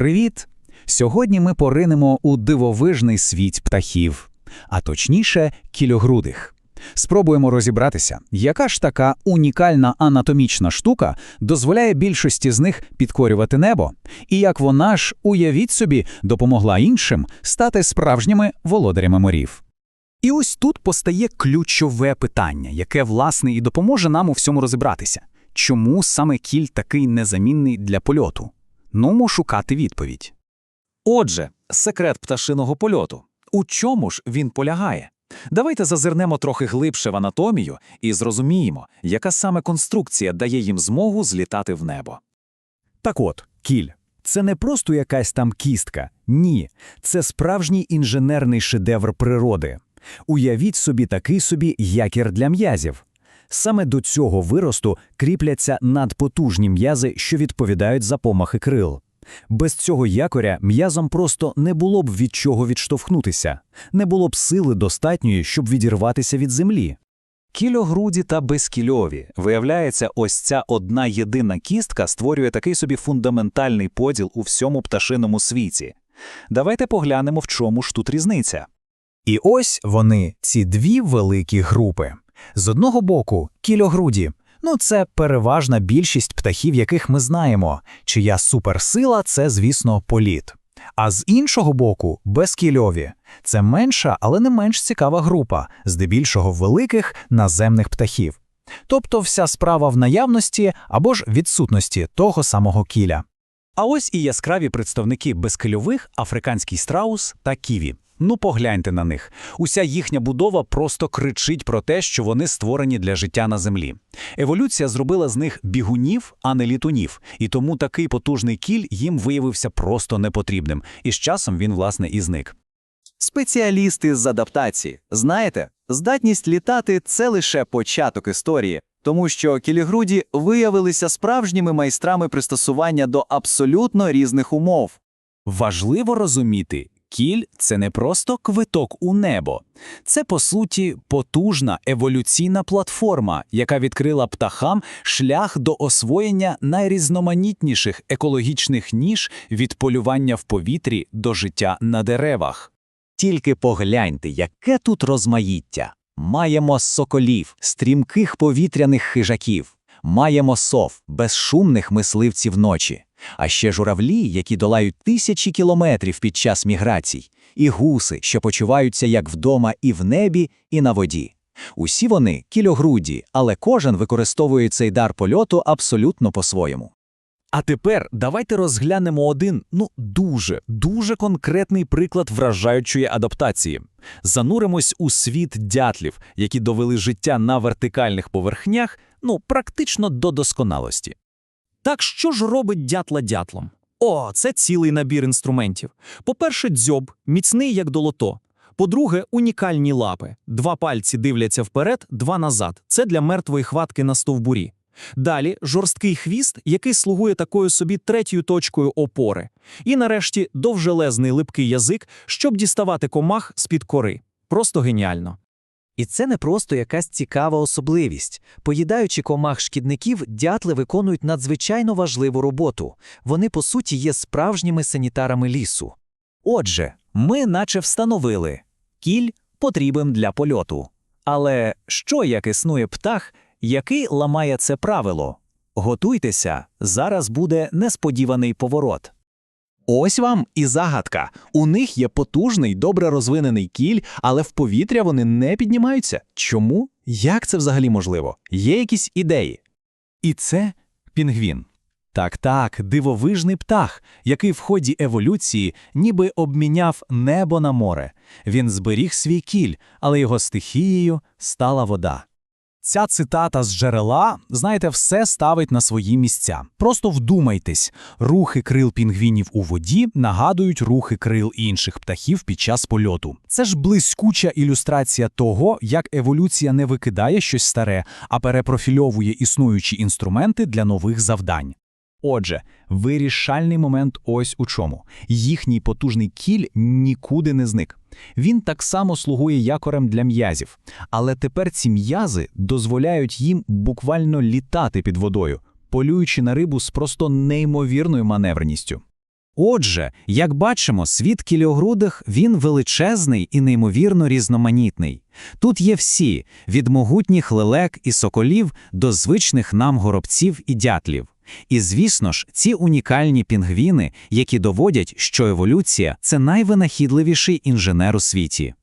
Привіт! Сьогодні ми поринемо у дивовижний світ птахів, а точніше, кільогрудих. Спробуємо розібратися, яка ж така унікальна анатомічна штука дозволяє більшості з них підкорювати небо, і як вона ж, уявіть собі, допомогла іншим стати справжніми володарями морів. І ось тут постає ключове питання, яке, власне, і допоможе нам у всьому розібратися. Чому саме кіль такий незамінний для польоту? Нумо шукати відповідь. Отже, секрет пташиного польоту. У чому ж він полягає? Давайте зазирнемо трохи глибше в анатомію і зрозуміємо, яка саме конструкція дає їм змогу злітати в небо. Так от, кіль. Це не просто якась там кістка. Ні, це справжній інженерний шедевр природи. Уявіть собі такий собі якір для м'язів. Саме до цього виросту кріпляться надпотужні м'язи, що відповідають за помахи крил. Без цього якоря м'язом просто не було б від чого відштовхнутися, не було б сили достатньої, щоб відірватися від землі. Кільогруді та безкільові. Виявляється, ось ця одна єдина кістка створює такий собі фундаментальний поділ у всьому пташиному світі. Давайте поглянемо, в чому ж тут різниця. І ось вони, ці дві великі групи. З одного боку, кільогруді. Ну, це переважна більшість птахів, яких ми знаємо, чия суперсила це, звісно, політ. А з іншого боку, безкільові. Це менша, але не менш цікава група, здебільшого великих наземних птахів. Тобто вся справа в наявності або ж відсутності того самого кіля. А ось і яскраві представники безкильових африканський страус та ківі. Ну, погляньте на них. Уся їхня будова просто кричить про те, що вони створені для життя на землі. Еволюція зробила з них бігунів, а не літунів, і тому такий потужний кіль їм виявився просто непотрібним, і з часом він, власне, і зник. Спеціалісти з адаптації. Знаєте, здатність літати це лише початок історії, тому що кілігруді виявилися справжніми майстрами пристосування до абсолютно різних умов. Важливо розуміти, кіль це не просто квиток у небо, це по суті потужна еволюційна платформа, яка відкрила птахам шлях до освоєння найрізноманітніших екологічних ніж від полювання в повітрі до життя на деревах. Тільки погляньте, яке тут розмаїття. Маємо соколів, стрімких повітряних хижаків, маємо сов, безшумних мисливців ночі, а ще журавлі, які долають тисячі кілометрів під час міграцій, і гуси, що почуваються як вдома і в небі, і на воді. Усі вони кільогруді, але кожен використовує цей дар польоту абсолютно по-своєму. А тепер давайте розглянемо один, ну дуже, дуже конкретний приклад вражаючої адаптації. Зануримось у світ дятлів, які довели життя на вертикальних поверхнях, ну практично до досконалості. Так що ж робить дятла дятлом? О, це цілий набір інструментів. По-перше, дзьоб, міцний як долото. По-друге, унікальні лапи. Два пальці дивляться вперед, два назад. Це для мертвої хватки на стовбурі. Далі жорсткий хвіст, який слугує такою собі третьою точкою опори. І нарешті довжелезний липкий язик, щоб діставати комах з-під кори. Просто геніально. І це не просто якась цікава особливість. Поїдаючи комах шкідників, дятли виконують надзвичайно важливу роботу. Вони, по суті, є справжніми санітарами лісу. Отже, ми наче встановили кіль потрібен для польоту. Але що як існує птах, який ламає це правило? Готуйтеся, зараз буде несподіваний поворот. Ось вам і загадка. У них є потужний, добре розвинений кіль, але в повітря вони не піднімаються. Чому? Як це взагалі можливо? Є якісь ідеї? І це пінгвін. Так, так, дивовижний птах, який в ході еволюції ніби обміняв небо на море. Він зберіг свій кіль, але його стихією стала вода. Ця цитата з джерела, знаєте, все ставить на свої місця. Просто вдумайтесь, рухи крил пінгвінів у воді нагадують рухи крил інших птахів під час польоту. Це ж блискуча ілюстрація того, як еволюція не викидає щось старе, а перепрофільовує існуючі інструменти для нових завдань. Отже, вирішальний момент ось у чому. Їхній потужний кіль нікуди не зник. Він так само слугує якорем для м'язів, але тепер ці м'язи дозволяють їм буквально літати під водою, полюючи на рибу з просто неймовірною маневреністю. Отже, як бачимо, світ кільогрудих він величезний і неймовірно різноманітний. Тут є всі – від могутніх лелек і соколів до звичних нам горобців і дятлів. І, звісно ж, ці унікальні пінгвіни, які доводять, що еволюція – це найвинахідливіший інженер у світі.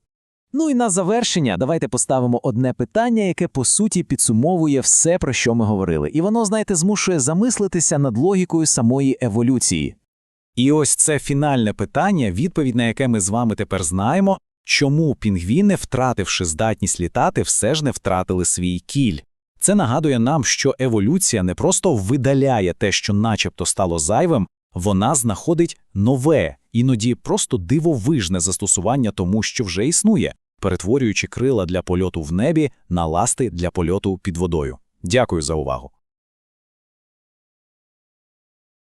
Ну і на завершення давайте поставимо одне питання, яке по суті підсумовує все, про що ми говорили. І воно, знаєте, змушує замислитися над логікою самої еволюції. І ось це фінальне питання, відповідь на яке ми з вами тепер знаємо, чому пінгвіни, втративши здатність літати, все ж не втратили свій кіль. Це нагадує нам, що еволюція не просто видаляє те, що начебто стало зайвим, вона знаходить нове, іноді просто дивовижне застосування тому, що вже існує, перетворюючи крила для польоту в небі на ласти для польоту під водою. Дякую за увагу.